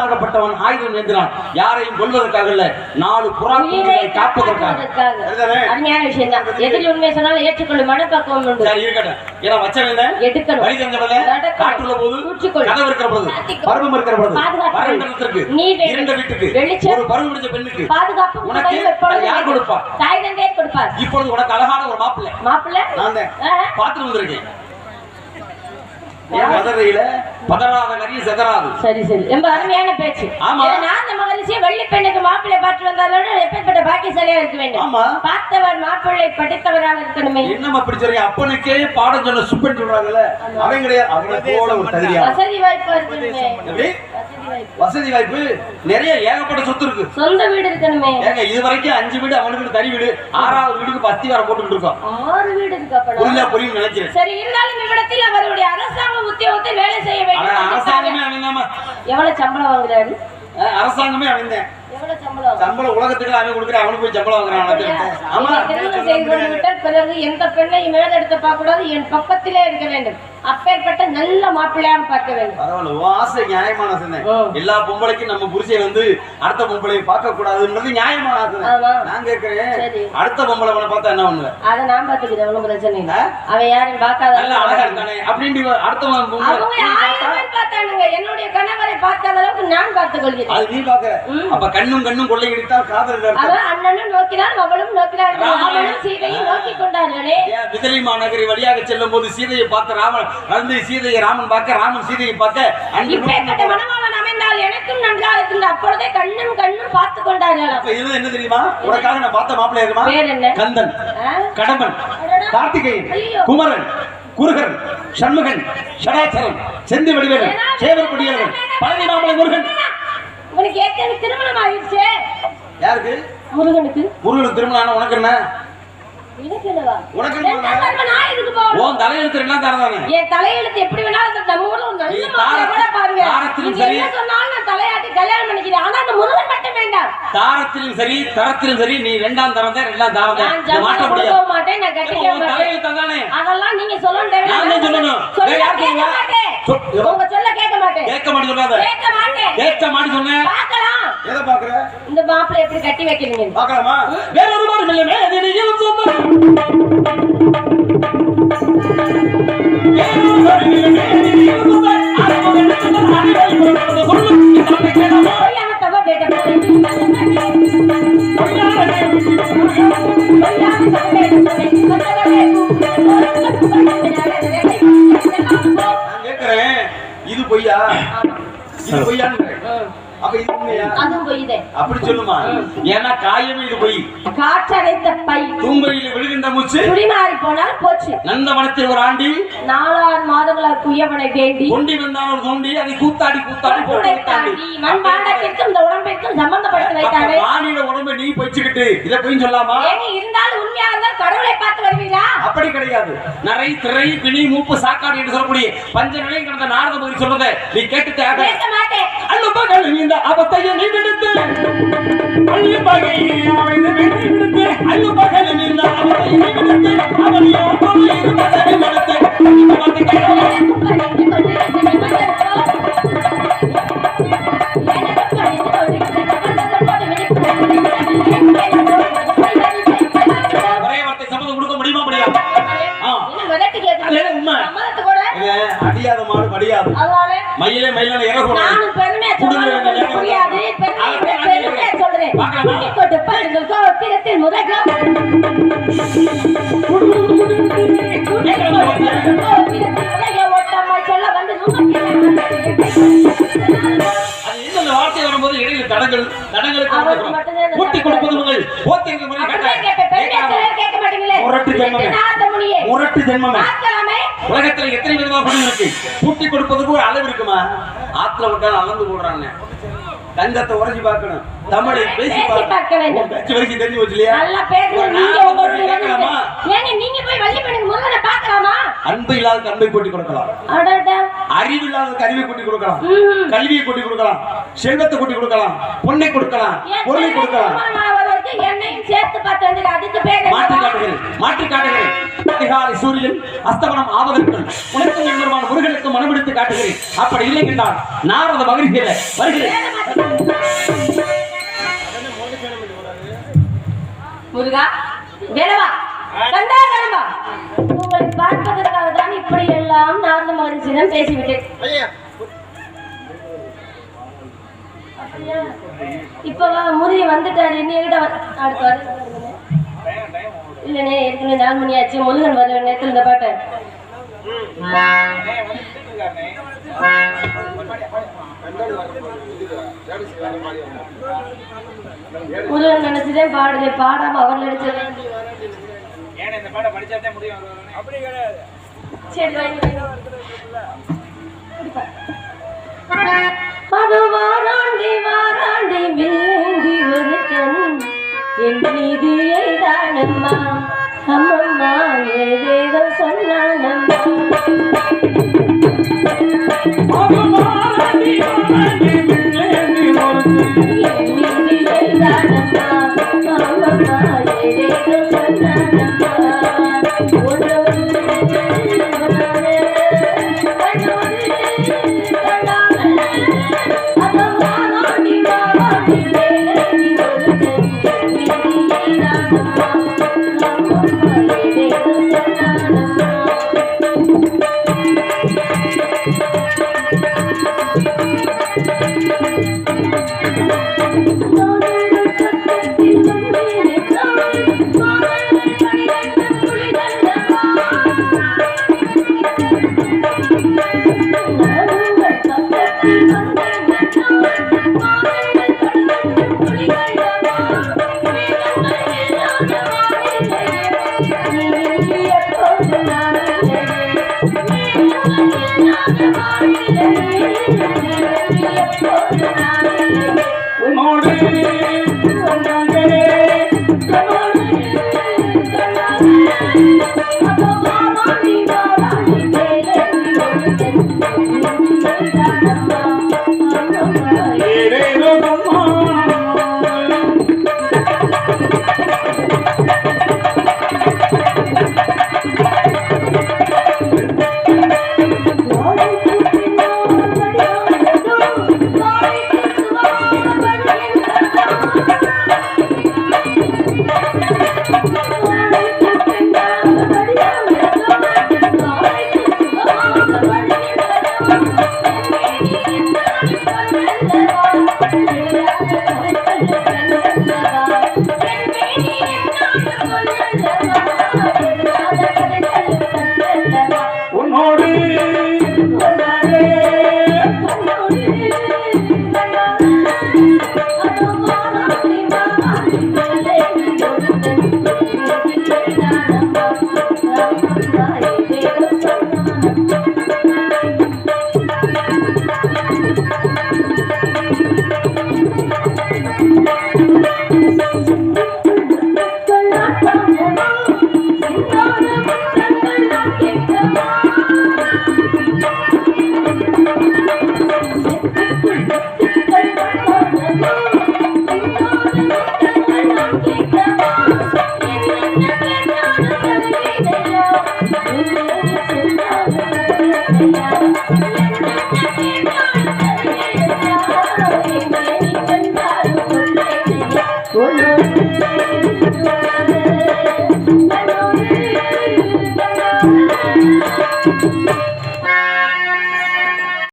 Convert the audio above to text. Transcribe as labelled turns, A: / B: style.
A: ஆகப்பட்டவன் ஆயுதம் ஏந்தினான் யாரையும் கொல்வதற்காக இல்ல நாலு புறா
B: உயிரை
A: குஞ்சுகளை காப்பதற்காக?
B: அருமையான விஷயம் தான் எதில் உண்மை சொன்னாலும் ஏற்றுக்கொள்ளும் மனப்பக்குவம் உண்டு
A: சரி இருக்கட்டும் ஏன்னா வச்சவன்
B: எடுக்கணும்.
A: வழி
B: நடக்கணும்.
A: காற்றுள்ள போது. கதவு இருக்கிற. பருவம் இருக்கிற
B: நீர்.
A: இருண்ட வீட்டுக்கு
B: வெளிச்சம்.
A: ஒரு பருவம் முடிஞ்ச பெண்ணுக்கு
B: பாதுகாப்பு
A: உனக்கு யார். கொடுப்பா?
B: தாய் தந்தையே கொடுப்பார்
A: இப்பொழுது உனக்கு அழகான ஒரு மாப்பிள்ளை
B: மாப்பிள்ளை
A: நான் தான்
B: ஆ.
A: பார்த்துட்டு வந்திருக்கேன் ஏன் பதறையில பதறாத கறியும் செதறாது?
B: சரி சரி. ரொம்ப அருமையான பேச்சு.
A: ஆமா.
B: நான் நம்ம மகிழ்ச்சியை வெள்ளி பெண்ணுக்கு மாப்பிள்ளை பார்த்து வந்தாலோட எப்பேற்பட்ட பாக்கியசாலியா இருக்க வேண்டும்.
A: ஆமா.
B: பார்த்தவர் மாப்பிள்ளை படித்தவராக இருக்கணுமே.
A: என்னம்மா அப்படி சொல்றீங்க? அப்பனுக்கே பாடம் சொன்ன சுப்பன் சொல்றாங்கல்ல. அவன் கிடையாது. அவனை போல ஒரு தகுதியா.
B: வசதி வாய்ப்பா இருக்கணுமே
A: எப்படி?
B: வசதி வாய்ப்பு.
A: நிறைய ஏகப்பட்ட சொத்து இருக்கு.
B: சொந்த வீடு இருக்கணுமே.
A: ஏங்க இது வரைக்கும் அஞ்சு வீடு அவனுக்கு தனி வீடு ஆறாவது வீடுக்கு பத்தி வர போட்டுட்டு இருக்கோம்.
B: ஆறு வீடு இருக்கு அப்படா
A: புரியும் நினைக்கிறேன்.
B: சரி இருந்தாலும் இவ்விடத்தில் அவருடைய அரசாங்க உத்தியோகத்தில் வேலை செய்ய வேண்டும்
A: அரசாங்கமே அவன்
B: எவ்வளவு சம்பளம் வாங்குறாரு?
A: அரசாங்கமே அவன் தான்
B: எவ்வளவு சம்பளம்?
A: உலகத்துக்கு அவன் கொடுக்குற அவனுக்கு போய் சம்பளம் வாங்குறான். ஆமா.
B: பிறகு எந்த பெண்ணையும் மேலெடுத்து பார்க்க கூடாது என் பக்கத்திலே இருக்க வேண்டும். அப்பேற்பட்ட நல்ல மாப்பிள்ளையாக பார்க்க வேண்டும்.
A: பரவாயில்ல. ஆசை நியாயமான ஆசை. எல்லா பொம்பளைக்கும் நம்ம புருஷன் வந்து அடுத்த பொம்பளையை பார்க்க கூடாதுன்றது நியாயமான ஆசை. நான் கேட்கிறேன். அடுத்த பொம்பளை உன்னை பார்த்தா என்ன பண்ணுவ?
B: அதை நான் பார்த்துக்கிறேன். ஒண்ணும் பிரச்சனை இல்லை? அவன் யாரும் பார்க்காத
A: நல்ல அழகா இருக்கானே. அப்படின்னு
B: பேர் பார்த்தானுங்க. என்னுடைய கணவரை பார்க்காத அளவுக்கு நான் பார்த்துக் கொள்கிறேன்
A: அது நீ
B: ம்.
A: அப்ப கண்ணும் கண்ணும் கொள்ளை இடித்தால் காதல்
B: அண்ணனும் நோக்கினான் அவளும் நோக்கினாள்
A: ராமன்.
B: அவளும் சீதையும் நோக்கி கொண்டார்களே.
A: விதலி மாநகரி வழியாக செல்லும் போது சீதையை பார்த்த ராமன் வந்து சீதையை ராமன் பார்க்க ராமன் சீதையை பார்க்க
B: மனமாவன் அமைந்தால் எனக்கும் நன்றாக இருக்கின்ற அப்பொழுதே கண்ணும் கண்ணும் பார்த்து கொண்டார்கள்
A: இது என்ன தெரியுமா? உனக்காக நான் பார்த்த மாப்பிள்ளை இருக்குமா கந்தன்? கடம்பன். கார்த்திகேயன். குமரன் குருகன் சண்முகன் ஷடாச்சரன் செந்தி வடிவேலன் சேவர் குடியரவன் பழனி மாமலை முருகன்.
B: உனக்கு ஏற்கனவே திருமணம் ஆயிடுச்சு.
A: யாருக்கு?
B: முருகனுக்கு.
A: முருகனுக்கு திருமணம் ஆனா உனக்கு என்ன? தலையெழுத்து
B: எப்படி வேணாலும் நம்ம ஊர்ல ஒரு நல்ல பாருங்க. தலையாட்டி கல்யாணம் பண்ணிக்கிறேன். ஆனா அந்த முருகன் மட்டும் வேண்டாம்.
A: தாரத்திலும் சரி தரத்திலும் சரி நீ ரெண்டாம் தரம் தான் ரெண்டாம் தரம் தான்
B: ஜம்பளம்
A: முடியாது.
B: மாட்டேன் நான் கட்டிக்க மாட்டேன். அதெல்லாம் நீங்க.
A: நான் சொல்லணும்.
B: சொல்ல
A: யார்.
B: உங்க சொல்ல கேட்க மாட்டேன்.
A: கேட்க மாட்டேன் சொல்லாத.
B: கேட்க மாட்டேன்.
A: கேட்க மாட்டேன் சொன்னேன்
B: பார்க்கலாம்.
A: எதை பாக்குற
B: இந்த மாப்பிள்ளை எப்படி கட்டி வைக்கிறீங்க
A: பார்க்கலாமா? வேற ஒரு மாதிரி இல்லை மேதினியில் சொந்தம் வேற ஒரு மாதிரி இல்லை, மேதினியில் சொந்தம். அறுபது நிமிஷம் அறிவை கொடுப்பது சொல்லு. இதை கேளாமா?
B: பொய்யான தவ
A: அப்படி சொல்லுமா? ஏன்னா காயமே இது பொய்
B: காற்றடைத்த பை
A: தூங்குறையில் விழுகின்ற மூச்சு
B: குடிமாறி போனால் போச்சு.
A: நந்தவனத்தில் ஒரு ஆண்டி
B: நாலாறு மாதங்களால் குயவனை வேண்டி
A: கொண்டி வந்தான் ஒரு தோண்டி அதை கூத்தாடி கூத்தாடி போட்டு விட்டாண்டி
B: தாண்டி மண் பாண்டத்திற்கும் இந்த உடம்பிற்கும் சம்பந்தப்படுத்தி வைத்தானே?
A: ராணியோட உடம்ப நீ போய்ச்சுக்கிட்டு இதை போய் சொல்லாமா?
B: இருந்தாலும் உண்மையா இருந்தால் கடவுளை பார்த்து வருவீங்களா
A: அப்படி கிடையாது. நரை திரை பிணி மூப்பு சாக்காடு என்று சொல்லக்கூடிய பஞ்ச நிலை கடந்த நாரத பகுதி சொல்றதை நீ கேட்டு ஆக. கண்ணு பகல் இந்த அபத்தையும் நீ விடுத்து பகையை அமைந்து விட்டு விடுத்து அள்ளு பகல் இந்த அபத்தையும் நீ அவன் அவனியோ
B: பாருங்கள் கோத்திரத்தில் முதலாம்
A: அது என்ன அந்த வார்த்தை வரும்போது இடையில தடங்கள் தடங்களுக்கு கூட்டி
B: தடங்கள்.
A: கொடுப்பது முதல். போத்திருக்க முறை முரட்டு ஜென்மமே. முரட்டு ஜென்மமே. உலகத்துல எத்தனை விதமா குடி இருக்கு? கூட்டி கொடுப்பதுக்கு ஒரு அளவு இருக்குமா? ஆத்துல விட்டாலும் அளந்து போடுறாங்க. தங்கத்தை உறைஞ்சி பார்க்கணும். தமிழை பேசி பார்க்கணும். பேச்சு வரைக்கும் தெரிஞ்சு வச்சு இல்லையா?
B: நல்லா நீங்க போய் வள்ளி பண்ணுங்க முருகனை பார்க்கலாமா?
A: அன்பு இல்லாத அன்பை கூட்டி கொடுக்கலாம். அறிவு இல்லாத அறிவை கூட்டி கொடுக்கலாம். கல்வியை கூட்டி கொடுக்கலாம். செல்வத்தை கூட்டி கொடுக்கலாம். பொண்ணை கொடுக்கலாம். பொருளை கொடுக்கலாம்.
B: சேர்த்து பார்த்து வந்து அதுக்கு பேர்
A: மாற்றி? காட்டுகிறேன். மாற்றி காட்டுகிறேன். அதிகாலை சூரியன் அஸ்தமனம் ஆவதற்குள் உனக்கும் எம்பெருமான் முருகனுக்கும் மனமெடுத்து காட்டுகிறேன். அப்படி இல்லை என்றால் நாரத மகிழ்ச்சியில வருகிறேன்.
B: முருகா வேலவா கண்டா கணவா உங்களை பார்ப்பதற்காக தான் இப்படி எல்லாம் நாரத மகரிஷிடம் பேசிவிட்டேன். அப்படியா? இப்போ முருகி வந்துட்டாரு இனி என்கிட்ட வ- அடுத்து ஏற்கனவே நாலு மணி ஆச்சு. முருகன் வர நேரத்தில் இந்த பாட்டை. முருகன் நினைச்சதே பாடுது பாடாம அவர் நினைச்சது சரி அது வாராண்டி வாராண்டி
A: மேங்கி ஒரு கண்.
B: என் மீது எய்தானம்மா அம்மம்மா Yeah.